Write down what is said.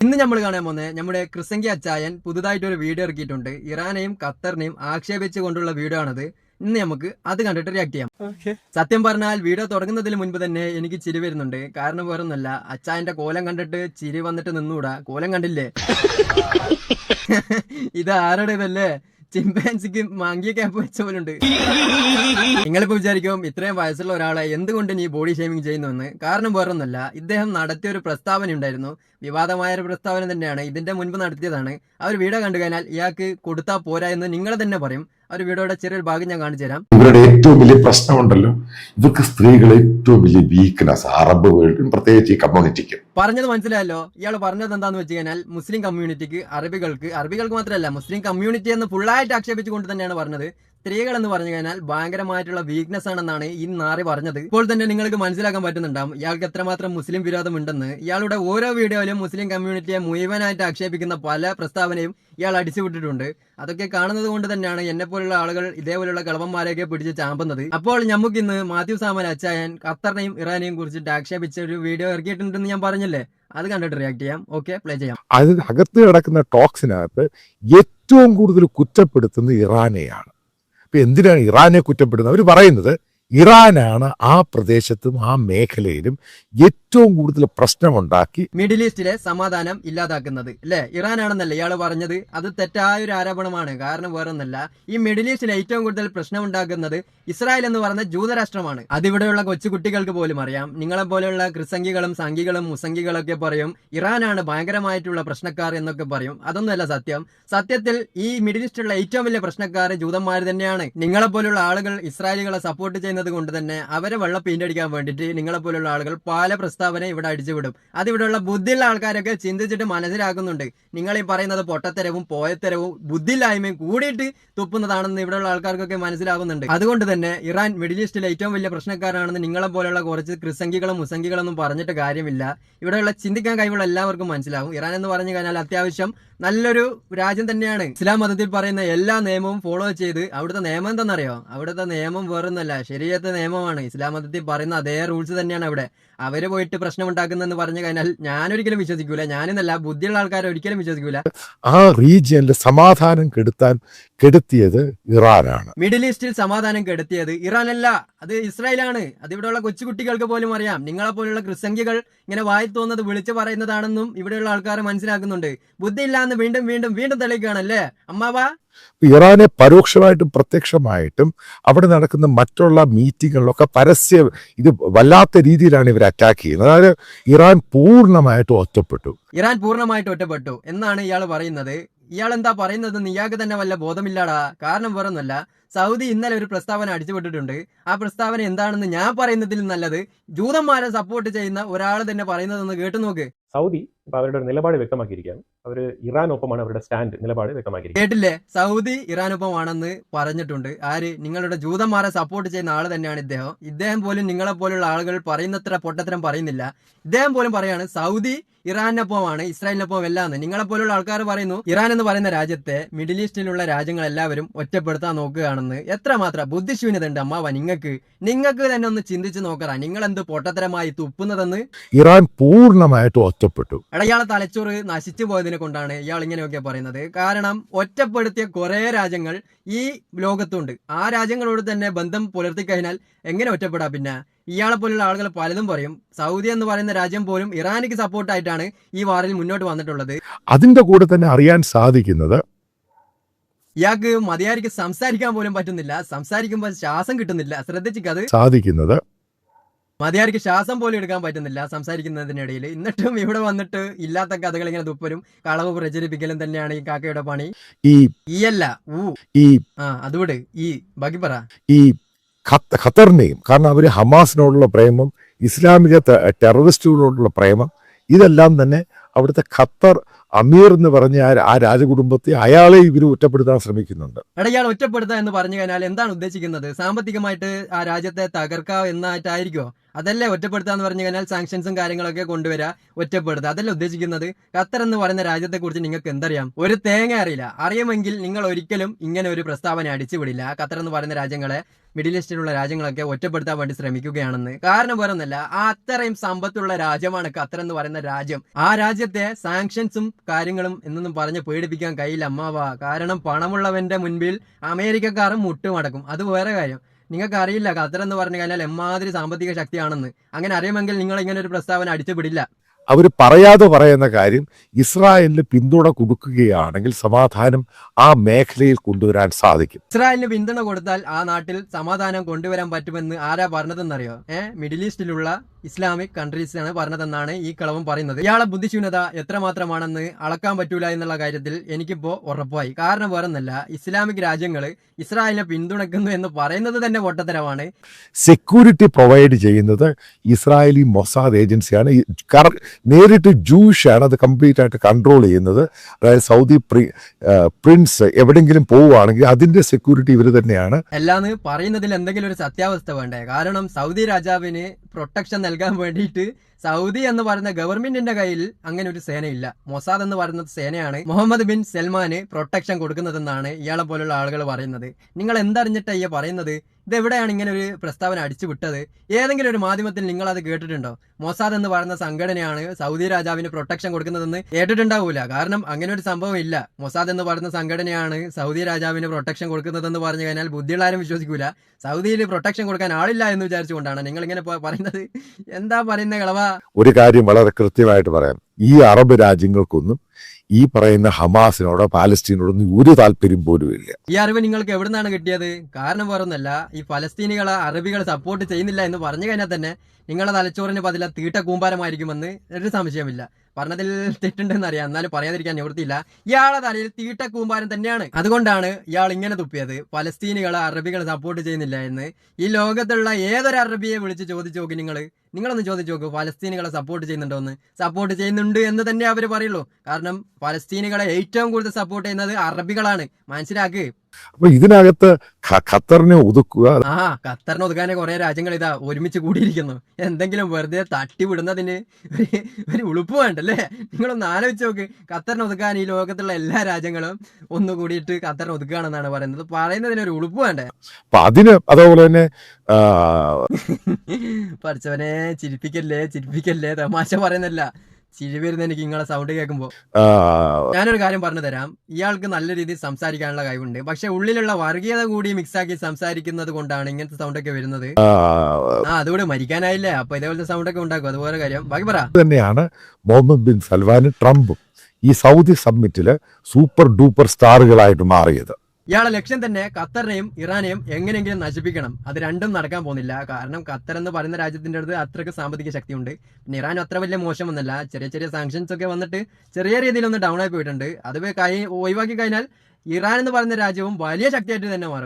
ഇന്ന് നമ്മൾ കാണാൻ പോകുന്നത് നമ്മുടെ ക്രിസംഗി അച്ചായൻ പുതുതായിട്ട് ഒരു വീഡിയോ ഇറക്കിയിട്ടുണ്ട്. ഇറാനെയും ഖത്തറിനെയും ആക്ഷേപിച്ചു കൊണ്ടുള്ള വീഡിയോ ആണത്. ഇന്ന് നമുക്ക് അത് കണ്ടിട്ട് റിയാക്ട് ചെയ്യാം. സത്യം പറഞ്ഞാൽ വീഡിയോ തുടങ്ങുന്നതിന് മുൻപ് തന്നെ എനിക്ക് ചിരി വരുന്നുണ്ട്. കാരണം വേറൊന്നല്ല അച്ചായന്റെ കോലം കണ്ടിട്ട് ചിരി വന്നിട്ട് നിന്നൂടാ. കോലം കണ്ടില്ലേ? ഇത് ആരുടെ ഇതല്ലേ? ചിമ്പാൻസിക്ക് മാങ്കിയ ക്യാമ്പ് വെച്ച പോലുണ്ട് നിങ്ങളിപ്പോ വിചാരിക്കും ഇത്രയും വയസ്സുള്ള ഒരാളെ എന്തുകൊണ്ട് നീ ബോഡി ഷേമിംഗ് ചെയ്യുന്നുവെന്ന്. കാരണം വേറൊന്നുമല്ല ഇദ്ദേഹം നടത്തിയ ഒരു പ്രസ്താവന ഉണ്ടായിരുന്നു. വിവാദമായ ഒരു പ്രസ്താവന തന്നെയാണ് ഇതിന്റെ മുൻപ് നടത്തിയതാണ്. ആ ഒരു വീഡിയോ കണ്ടു കഴിഞ്ഞാൽ ഇയാൾക്ക് കൊടുത്താൽ പോരാ എന്ന് നിങ്ങൾ തന്നെ പറയും. ഒരു വീഡിയോയുടെ ചെറിയൊരു ഭാഗം ഞാൻ കാണിച്ചു തരാം. ഇവരുടെ ഏറ്റവും വലിയ പ്രശ്നമുണ്ടല്ലോ. ഇവർക്ക് സ്ത്രീകളെ ഏറ്റവും വലിയ വീക്ക്നെസ് അറബ് വേൾഡും പ്രത്യേകിച്ച് ഈ കമ്മ്യൂണിറ്റിക്ക് പറഞ്ഞത് മനസ്സിലായല്ലോ. ഇയാൾ പറഞ്ഞത് എന്താന്ന് വെച്ച് കഴിഞ്ഞാൽ മുസ്ലിം കമ്മ്യൂണിറ്റിക്ക് അറബികൾക്ക് അറബികൾക്ക് മാത്രമല്ല മുസ്ലിം കമ്മ്യൂണിറ്റി എന്ന് ഫുള്ളായിട്ട് ആക്ഷേപിച്ചുകൊണ്ട് തന്നെയാണ് പറഞ്ഞത്. സ്ത്രീകൾ എന്ന് പറഞ്ഞു കഴിഞ്ഞാൽ ഭയങ്കരമായിട്ടുള്ള വീക്ക്നെസ് ആണെന്നാണ് ഈ നാറി പറഞ്ഞത്. ഇപ്പോൾ തന്നെ നിങ്ങൾക്ക് മനസ്സിലാക്കാൻ പറ്റുന്നുണ്ടാവും ഇയാൾക്ക് എത്രമാത്രം മുസ്ലിം വിരോധം ഉണ്ടെന്ന് ഇയാളുടെ ഓരോ വീഡിയോയിലും മുസ്ലിം കമ്മ്യൂണിറ്റിയെ മുഴുവനായിട്ട് ആക്ഷേപിക്കുന്ന പല പ്രസ്താവനയും ഇയാൾ അടിച്ചുവിട്ടിട്ടുണ്ട് അതൊക്കെ കാണുന്നത് കൊണ്ട് തന്നെയാണ് എന്നെ പോലുള്ള ആളുകൾ ഇതേപോലുള്ള കളവന്മാരെയൊക്കെ പിടിച്ച് ചാമ്പുന്നത്. അപ്പോൾ നമുക്ക് ഇന്ന് മാത്യു സാമൻ അച്ചായൻ ഖത്തറിനെയും ഇറാനെയും കുറിച്ചിട്ട് ആക്ഷേപിച്ച ഒരു വീഡിയോ ഇറക്കിയിട്ടുണ്ടെന്ന് ഞാൻ പറഞ്ഞില്ലേ? അത് കണ്ടിട്ട് റിയാക്ട് ചെയ്യാം. ഓക്കെ പ്ലേ ചെയ്യാം. അതിനകത്ത് കിടക്കുന്ന ടോക്സിനകത്ത് ഏറ്റവും കൂടുതൽ കുറ്റപ്പെടുത്തുന്നത് ഇറാനെയാണ്. ഇപ്പൊ എന്തിനാണ് ഇറാനെ കുറ്റപ്പെടുന്നത്? അവർ പറയുന്നത് ഇറാനാണ് ആ പ്രദേശത്തും ആ മേഖലയിലും ഏറ്റവും കൂടുതൽ പ്രശ്നമുണ്ടാക്കി മിഡിൽ ഈസ്റ്റിലെ സമാധാനം ഇല്ലാതാക്കുന്നത്. അല്ലെ ആണെന്നല്ല ഇയാൾ പറഞ്ഞത്? അത് തെറ്റായ ഒരു ആരോപണമാണ്. കാരണം വേറൊന്നല്ല ഈ മിഡിൽ ഈസ്റ്റിലെ ഏറ്റവും കൂടുതൽ പ്രശ്നം ഉണ്ടാക്കുന്നത് ഇസ്രായേൽ എന്ന് പറയുന്ന ജൂതരാഷ്ട്രമാണ്. അതിവിടെയുള്ള കൊച്ചുകുട്ടികൾക്ക് പോലും അറിയാം. നിങ്ങളെ പോലെയുള്ള ക്രിസംഗികളും സംഘികളും മുസംഗികളൊക്കെ പറയും ഇറാനാണ് ഭയങ്കരമായിട്ടുള്ള പ്രശ്നക്കാർ എന്നൊക്കെ പറയും. അതൊന്നുമല്ല സത്യം. സത്യത്തിൽ ഈ മിഡിൽ ഈസ്റ്റിലുള്ള ഏറ്റവും വലിയ പ്രശ്നക്കാർ ജൂതന്മാർ തന്നെയാണ്. നിങ്ങളെ പോലുള്ള ആളുകൾ ഇസ്രായേലുകളെ സപ്പോർട്ട് ചെയ്യുന്നത് കൊണ്ട് തന്നെ അവരെ വെള്ളം പെയിന്റ് അടിക്കാൻ വേണ്ടിയിട്ട് നിങ്ങളെ പോലുള്ള ആളുകൾ പല പ്രസ്താവന ഇവിടെ അടിച്ചുവിടും. അതിവിടെയുള്ള ബുദ്ധിയുള്ള ആൾക്കാരൊക്കെ ചിന്തിച്ചിട്ട് മനസ്സിലാക്കുന്നുണ്ട്. നിങ്ങൾ ഈ പറയുന്നത് പൊട്ടത്തരവും പോയത്തരവും ബുദ്ധിയില്ലായ്മയും കൂടിയിട്ട് തുപ്പുന്നതാണെന്ന് ഇവിടെയുള്ള ആൾക്കാർക്കൊക്കെ മനസ്സിലാകുന്നുണ്ട്. അതുകൊണ്ട് തന്നെ ഇറാൻ മിഡിൽ ഈസ്റ്റിലെ ഏറ്റവും വലിയ പ്രശ്നക്കാരാണെന്ന് നിങ്ങളെ പോലെയുള്ള കുറച്ച് ക്രിസംഗികളും മുസംഗികളൊന്നും പറഞ്ഞിട്ട് കാര്യമില്ല. ഇവിടെയുള്ള ചിന്തിക്കാൻ കഴിവുള്ള എല്ലാവർക്കും മനസ്സിലാവും. ഇറാൻ എന്ന് പറഞ്ഞു കഴിഞ്ഞാൽ അത്യാവശ്യം നല്ലൊരു രാജ്യം തന്നെയാണ്. ഇസ്ലാം മതത്തിൽ പറയുന്ന എല്ലാ നിയമവും ഫോളോ ചെയ്ത് അവിടുത്തെ നിയമം എന്താണെന്നറിയോ? അവിടുത്തെ നിയമം വേറൊന്നല്ല ശരിയത്തെ നിയമമാണ്. ഇസ്ലാം മതത്തിൽ പറയുന്ന അതേ റൂൾസ് തന്നെയാണ് അവിടെ. അവർ പോയിട്ട് പ്രശ്നം ഉണ്ടാക്കുന്നെന്ന് പറഞ്ഞു കഴിഞ്ഞാൽ ഞാനൊരിക്കലും വിശ്വസിക്കൂല. ഞാനെന്നല്ല ബുദ്ധിയുള്ള ആൾക്കാരെ ഒരിക്കലും വിശ്വസിക്കൂല. ആ റീജിയനിൽ സമാധാനം കെടുത്താൻ കെടുത്തിയത് ഇറാനാണ്. മിഡിൽ ഈസ്റ്റിൽ സമാധാനം കെടുത്തിയത് ഇറാനല്ല. അത് ഇസ്രായേലാണ്. അത് ഇവിടെയുള്ള കൊച്ചുകുട്ടികൾക്ക് പോലും അറിയാം. നിങ്ങളെ പോലുള്ള ക്രിസംഖ്യകൾ ഇങ്ങനെ വായി തോന്നുന്നത് വിളിച്ചു പറയുന്നതാണെന്നും ഇവിടെയുള്ള ആൾക്കാർ മനസ്സിലാക്കുന്നുണ്ട്. ബുദ്ധിയില്ലാന്ന് വീണ്ടും വീണ്ടും വീണ്ടും തെളിയിക്കുകയാണല്ലേ? അമ്മാവാ. ഇറാനെ പരോക്ഷമായിട്ടും പ്രത്യക്ഷമായിട്ടും അവിടെ നടക്കുന്ന മറ്റുള്ള മീറ്റിങ്ങുകളിലൊക്കെ പരസ്യ ഇത് വല്ലാത്ത രീതിയിലാണ് ഇവർ അറ്റാക്ക് ചെയ്യുന്നത്. അതായത് ഇറാൻ പൂർണമായിട്ട് ഒറ്റപ്പെട്ടു. ഇറാൻ പൂർണമായിട്ട് ഒറ്റപ്പെട്ടു. എന്നാണ് ഇയാൾ പറയുന്നത്. ഇയാൾ എന്താ പറയുന്നത്? ഇയാൾക്ക് തന്നെ വല്ല ബോധമില്ലാടാ. കാരണം വേറൊന്നുമല്ല. സൗദി ഇന്നലെ ഒരു പ്രസ്താവന അടിച്ചുവിട്ടിട്ടുണ്ട് ആ പ്രസ്താവന എന്താണെന്ന് ഞാൻ പറയുന്നതിൽ നല്ലത് ജൂതന്മാരെ സപ്പോർട്ട് ചെയ്യുന്ന ഒരാൾ തന്നെ പറയുന്നതെന്ന് കേട്ടു നോക്ക് സൗദി ഇപ്പൊ അവരുടെ ഒരു നിലപാട് വ്യക്തമാക്കിയിരിക്കുകയാണ്. അവർ ഇറാനൊപ്പമാണ് അവരുടെ സ്റ്റാൻഡ് നിലപാട് വ്യക്തമാക്കിയിരിക്കുന്നത്. കേട്ടില്ലേ? സൗദി ഇറാനൊപ്പമാണെന്ന് പറഞ്ഞിട്ടുണ്ട്. ആര്? നിങ്ങളുടെ ജൂതന്മാരെ സപ്പോർട്ട് ചെയ്യുന്ന ആൾ തന്നെയാണ് ഇദ്ദേഹം. ഇദ്ദേഹം പോലും നിങ്ങളെ പോലുള്ള ആളുകൾ പറയുന്നത്ര പൊട്ടത്തരം പറയുന്നില്ല. ഇദ്ദേഹം പോലും പറയാണ് സൗദി ഇറാനൊപ്പമാണ് ഇസ്രായേലിനൊപ്പം എല്ലാന്ന് നിങ്ങളെ പോലുള്ള ആൾക്കാർ പറയുന്നു ഇറാൻ എന്ന് പറയുന്ന രാജ്യത്തെ മിഡിൽ ഈസ്റ്റിലുള്ള രാജ്യങ്ങൾ എല്ലാവരും ഒറ്റപ്പെടുത്താൻ നോക്കുകയാണെന്ന്. എത്രമാത്രം ബുദ്ധിശൂന്യത ഉണ്ട് അമ്മാവ നിങ്ങൾക്ക്. നിങ്ങൾക്ക് തന്നെ ഒന്ന് ചിന്തിച്ച് നോക്കറ നിങ്ങൾ എന്ത് പൊട്ടത്തരമായി തുപ്പുന്നതെന്ന്? ഇറാൻ പൂർണമായിട്ടും ഒറ്റപ്പെട്ടു. ഇടയാളെ തലച്ചോറ് നശിച്ചു പോയതിനെ കൊണ്ടാണ് ഇയാൾ ഇങ്ങനെയൊക്കെ പറയുന്നത്. കാരണം ഒറ്റപ്പെടുത്തിയ കുറേ രാജ്യങ്ങൾ ഈ ലോകത്തുണ്ട്. ആ രാജ്യങ്ങളോട് തന്നെ ബന്ധം പുലർത്തി കഴിഞ്ഞാൽ എങ്ങനെ ഒറ്റപ്പെടാ പിന്നെ? ഇയാളെ പോലുള്ള ആളുകൾ പലതും പറയും. സൗദി എന്ന് പറയുന്ന രാജ്യം പോലും ഇറാനിക്ക് സപ്പോർട്ടായിട്ടാണ് ഈ വാറിൽ മുന്നോട്ട് വന്നിട്ടുള്ളത്. അതിന്റെ കൂടെ തന്നെ അറിയാൻ സാധിക്കുന്നത് ഇയാൾക്ക് മതിയാരിക്ക് സംസാരിക്കാൻ പോലും പറ്റുന്നില്ല. സംസാരിക്കുമ്പോൾ ശ്വാസം കിട്ടുന്നില്ല. ശ്രദ്ധിച്ചിക്കത് സാധിക്കുന്നത് മതിയാരിക്ക് ശ്വാസം പോലും എടുക്കാൻ പറ്റുന്നില്ല സംസാരിക്കുന്നതിനിടയിൽ. എന്നിട്ടും ഇവിടെ വന്നിട്ട് ഇല്ലാത്ത കഥകൾ ഇങ്ങനെ തുപ്പരും. കളവ് പ്രചരിപ്പിക്കലും തന്നെയാണ് ഈ കാക്കയുടെ പണി. ഈ ഈ അല്ല ഊ. ഈ ആ അതുവിടെ ഈ ബാക്കി പറ. ഈ ഖത്ത- ഖത്തറിനെയും കാരണം അവർ ഹമാസിനോടുള്ള പ്രേമം ഇസ്ലാമിക ടെററിസ്റ്റുകളോടുള്ള പ്രേമം ഇതെല്ലാം തന്നെ അവിടുത്തെ ഖത്തർ അമീർ എന്ന് പറഞ്ഞ ആ- രാജകുടുംബത്തെ അയാളെ ഇവർ ഒറ്റപ്പെടുത്താൻ ശ്രമിക്കുന്നുണ്ട്. ഇയാൾ ഒറ്റപ്പെടുത്താൻ എന്ന് പറഞ്ഞു കഴിഞ്ഞാൽ എന്താണ് ഉദ്ദേശിക്കുന്നത്? സാമ്പത്തികമായിട്ട് ആ രാജ്യത്തെ തകർക്കുക എന്നായിട്ടായിരിക്കോ അതല്ലേ ഒറ്റപ്പെടുത്തുക എന്ന് പറഞ്ഞു കഴിഞ്ഞാൽ സാങ്ഷൻസും കാര്യങ്ങളൊക്കെ കൊണ്ടുവരിക ഒറ്റപ്പെടുത്തുക അതല്ലേ ഉദ്ദേശിക്കുന്നത്? ഖത്തർ എന്ന് പറയുന്ന രാജ്യത്തെ കുറിച്ച് നിങ്ങൾക്ക് എന്തറിയാം? ഒരു തേങ്ങ അറിയില്ല. അറിയുമെങ്കിൽ നിങ്ങൾ ഒരിക്കലും ഇങ്ങനെ ഒരു പ്രസ്താവന അടിച്ചുവിടില്ല. ഖത്തർ എന്ന് പറയുന്ന രാജ്യങ്ങളെ മിഡിൽ ഈസ്റ്റിലുള്ള രാജ്യങ്ങളൊക്കെ ഒറ്റപ്പെടുത്താൻ വേണ്ടി ശ്രമിക്കുകയാണെന്ന്. കാരണം വേറൊന്നല്ല ആ അത്രയും സമ്പത്തുള്ള രാജ്യമാണ് ഖത്തർ എന്ന് പറയുന്ന രാജ്യം. ആ രാജ്യത്തെ സാങ്ഷൻസും കാര്യങ്ങളും എന്നൊന്നും പറഞ്ഞ് പേടിപ്പിക്കാൻ കഴിയില്ല അമ്മാവ. കാരണം പണമുള്ളവന്റെ മുൻപിൽ അമേരിക്കക്കാരും മുട്ടുമടക്കും. അത് വേറെ കാര്യം. നിങ്ങൾക്ക് അറിയില്ല ഖത്തർ എന്ന് പറഞ്ഞു കഴിഞ്ഞാൽ എമ്മാതിരി സാമ്പത്തിക ശക്തിയാണെന്ന്. അങ്ങനെ അറിയുമെങ്കിൽ നിങ്ങൾ ഇങ്ങനെ ഒരു പ്രസ്താവന അടിച്ചു വിടില്ല അവർ പറയാതെ പറയുന്ന കാര്യം ഇസ്രായേലിന് പിന്തുണ കൊടുക്കുകയാണെങ്കിൽ സമാധാനം ആ മേഖലയിൽ കൊണ്ടുവരാൻ സാധിക്കും. ഇസ്രായേലിന് പിന്തുണ കൊടുത്താൽ ആ നാട്ടിൽ സമാധാനം കൊണ്ടുവരാൻ പറ്റുമെന്ന് ആരാ പറഞ്ഞതെന്നറിയോ? ഏഹ് മിഡിൽ ഈസ്റ്റിലുള്ള ഇസ്ലാമിക് കൺട്രീസാണ് പറഞ്ഞതെന്നാണ് ഈ കളവും പറയുന്നത്. ഇയാളെ ബുദ്ധിശൂന്യത എത്രമാത്രമാണെന്ന് അളക്കാൻ പറ്റൂല എന്നുള്ള കാര്യത്തിൽ എനിക്കിപ്പോ ഉറപ്പായി. കാരണം വേറൊന്നല്ല ഇസ്ലാമിക് രാജ്യങ്ങൾ ഇസ്രായേലിനെ പിന്തുണക്കുന്നു എന്ന് പറയുന്നത് തന്നെ പൊട്ടത്തരമാണ്. സെക്യൂരിറ്റി പ്രൊവൈഡ് ചെയ്യുന്നത് ഇസ്രായേലി മൊസാദ് ഏജൻസിയാണ്. നേരിട്ട് ജൂയിഷാണ് അത് കംപ്ലീറ്റ് ആയിട്ട് കൺട്രോൾ ചെയ്യുന്നത്. അതായത് സൗദി പ്രിൻസ് എവിടെങ്കിലും പോവുകയാണെങ്കിൽ അതിന്റെ സെക്യൂരിറ്റി ഇവർ തന്നെയാണ്. അല്ലാന്ന് പറയുന്നതിൽ എന്തെങ്കിലും ഒരു സത്യാവസ്ഥ വേണ്ടേ? കാരണം സൗദി രാജാവിന് പ്രൊട്ടക്ഷൻ നൽകാൻ വേണ്ടിയിട്ട് സൗദി എന്ന് പറയുന്ന ഗവൺമെന്റിന്റെ കയ്യിൽ അങ്ങനെ ഒരു സേനയില്ല. മൊസാദ് എന്ന് പറയുന്ന സേനയാണ് മുഹമ്മദ് ബിൻ സൽമാന് പ്രൊട്ടക്ഷൻ കൊടുക്കുന്നതെന്നാണ് ഇയാളെ പോലുള്ള ആളുകൾ പറയുന്നത്. നിങ്ങൾ എന്തറിഞ്ഞിട്ടാ ഈ പറയുന്നത്? ഇതെവിടെയാണ് ഇങ്ങനെ ഒരു പ്രസ്താവന അടിച്ചു വിട്ടത്? ഏതെങ്കിലും ഒരു മാധ്യമത്തിൽ നിങ്ങൾ അത് കേട്ടിട്ടുണ്ടോ? മൊസാദ് എന്ന് പറയുന്ന സംഘടനയാണ് സൗദി രാജാവിന് പ്രൊട്ടക്ഷൻ കൊടുക്കുന്നതെന്ന് കേട്ടിട്ടുണ്ടാവൂല. കാരണം അങ്ങനെ ഒരു സംഭവം ഇല്ല. മൊസാദ് എന്ന് പറയുന്ന സംഘടനയാണ് സൗദി രാജാവിന് പ്രൊട്ടക്ഷൻ കൊടുക്കുന്നതെന്ന് പറഞ്ഞു കഴിഞ്ഞാൽ ബുദ്ധിയുള്ള ആരും വിശ്വസിക്കൂല. സൗദിയിൽ പ്രൊട്ടക്ഷൻ കൊടുക്കാൻ ആളില്ല എന്ന് വിചാരിച്ചുകൊണ്ടാണ് നിങ്ങൾ ഇങ്ങനെ പറയുന്നത്? എന്താ പറയുന്ന കളവ? ഒരു കാര്യം വളരെ കൃത്യമായിട്ട് പറയാം. ഈ അറബ് രാജ്യങ്ങൾക്കൊന്നും ഈ പറയുന്ന ഹമാസിനോടോ പാലസ്തീനോടൊന്നും ഒരു താല്പര്യം പോലും ഇല്ല. ഈ അറിവ് നിങ്ങൾക്ക് എവിടെ നിന്നാണ് കിട്ടിയത്? കാരണം വേറൊന്നല്ല ഈ ഫലസ്തീനികളെ അറബികൾ സപ്പോർട്ട് ചെയ്യുന്നില്ല എന്ന് പറഞ്ഞു കഴിഞ്ഞാൽ തന്നെ നിങ്ങളെ തലച്ചോറിന് പതില തീട്ട കൂമ്പാരമായിരിക്കുമെന്ന് ഒരു സംശയമില്ല പറഞ്ഞതിൽ തെറ്റുണ്ടെന്ന് അറിയാം. എന്നാലും പറയാതിരിക്കാൻ നിവൃത്തിയില്ല. ഇയാളെ തലയിൽ തീട്ട കൂമ്പാരം തന്നെയാണ്. അതുകൊണ്ടാണ് ഇയാൾ ഇങ്ങനെ തുപ്പിയത്. പലസ്തീനുകളെ അറബികളെ സപ്പോർട്ട് ചെയ്യുന്നില്ല എന്ന്. ഈ ലോകത്തുള്ള ഏതൊരു അറബിയെ വിളിച്ച് ചോദിച്ചു നോക്കി നിങ്ങൾ നിങ്ങളൊന്ന് ചോദിച്ചു നോക്കൂ പലസ്തീനുകളെ സപ്പോർട്ട് ചെയ്യുന്നുണ്ടോ എന്ന്. സപ്പോർട്ട് ചെയ്യുന്നുണ്ട് എന്ന് തന്നെ അവർ പറയുള്ളൂ. കാരണം പലസ്തീനുകളെ ഏറ്റവും കൂടുതൽ സപ്പോർട്ട് ചെയ്യുന്നത് അറബികളാണ്. മനസ്സിലാക്ക്? അപ്പൊ ഇതിനകത്ത് ഖത്തറിനെ ഒതുക്കുക. ആ ഖത്തറിനെ ഒതുക്കാനെ കുറെ രാജ്യങ്ങൾ ഇതാ ഒരുമിച്ച് കൂടിയിരിക്കുന്നു. എന്തെങ്കിലും വെറുതെ തട്ടി വിടുന്നതിന് ഒരു- ഉളുപ്പ് വേണ്ടല്ലേ? നിങ്ങളൊന്ന് ആലോചിച്ച് നോക്ക്. ഖത്തറിനെ ഒതുക്കാൻ ഈ ലോകത്തുള്ള എല്ലാ രാജ്യങ്ങളും ഒന്ന് കൂടിയിട്ട് ഖത്തറിനെ ഒതുക്കുകയാണെന്നാണ് പറയുന്നത്. പറയുന്നതിന് ഒരു ഉളുപ്പ് വേണ്ടേ? അപ്പൊ അതിന് അതേപോലെ തന്നെ പഠിച്ചവനെ ചിരിപ്പിക്കല്ലേ ചിരിപ്പിക്കല്ലേ? തമാശ പറയുന്നില്ല ചിരി വരുന്ന എനിക്ക് നിങ്ങളെ സൗണ്ട് കേൾക്കുമ്പോ ആ, ഞാനൊരു കാര്യം പറഞ്ഞു തരാം. ഇയാൾക്ക് നല്ല രീതിയിൽ സംസാരിക്കാനുള്ള കഴിവുണ്ട്. പക്ഷെ ഉള്ളിലുള്ള വർഗീയത കൂടി മിക്സ് ആക്കി സംസാരിക്കുന്നത് കൊണ്ടാണ് ഇങ്ങനത്തെ സൗണ്ട് ഒക്കെ വരുന്നത്. ആ, അതുകൂടെ മരിക്കാനായില്ല? അപ്പൊ ഇതേപോലത്തെ സൗണ്ട് ഒക്കെ ഉണ്ടാക്കും. അതുപോലെ കാര്യം. ബാക്കി പറ. തന്നെയാണ് മുഹമ്മദ് ബിൻ സൽമാനും ട്രംപും ഈ സൗദി സമ്മിറ്റിൽ സൂപ്പർ ഡൂപ്പർ സ്റ്റാറുകളായിട്ട് മാറിയത്. ഇയാളെ ലക്ഷ്യം തന്നെ ഖത്തറിനെയും ഇറാനെയും എങ്ങനെയെങ്കിലും നശിപ്പിക്കണം. അത് രണ്ടും നടക്കാൻ പോകുന്നില്ല. കാരണം ഖത്തർ എന്ന് പറയുന്ന രാജ്യത്തിന്റെ അടുത്ത് അത്രയ്ക്ക് സാമ്പത്തിക ശക്തിയുണ്ട്. പിന്നെ ഇറാൻ അത്ര വലിയ മോശം ഒന്നല്ല. ചെറിയ ചെറിയ സാങ്ഷൻസ് ഒക്കെ വന്നിട്ട് ചെറിയ രീതിയിൽ ഒന്ന് ഡൗൺ ആയി പോയിട്ടുണ്ട്. അത് കൈ ഒഴിവാക്കി കഴിഞ്ഞാൽ ഇറാൻ എന്ന് പറയുന്ന രാജ്യവും വലിയ ശക്തിയായിട്ട് തന്നെ മാറും.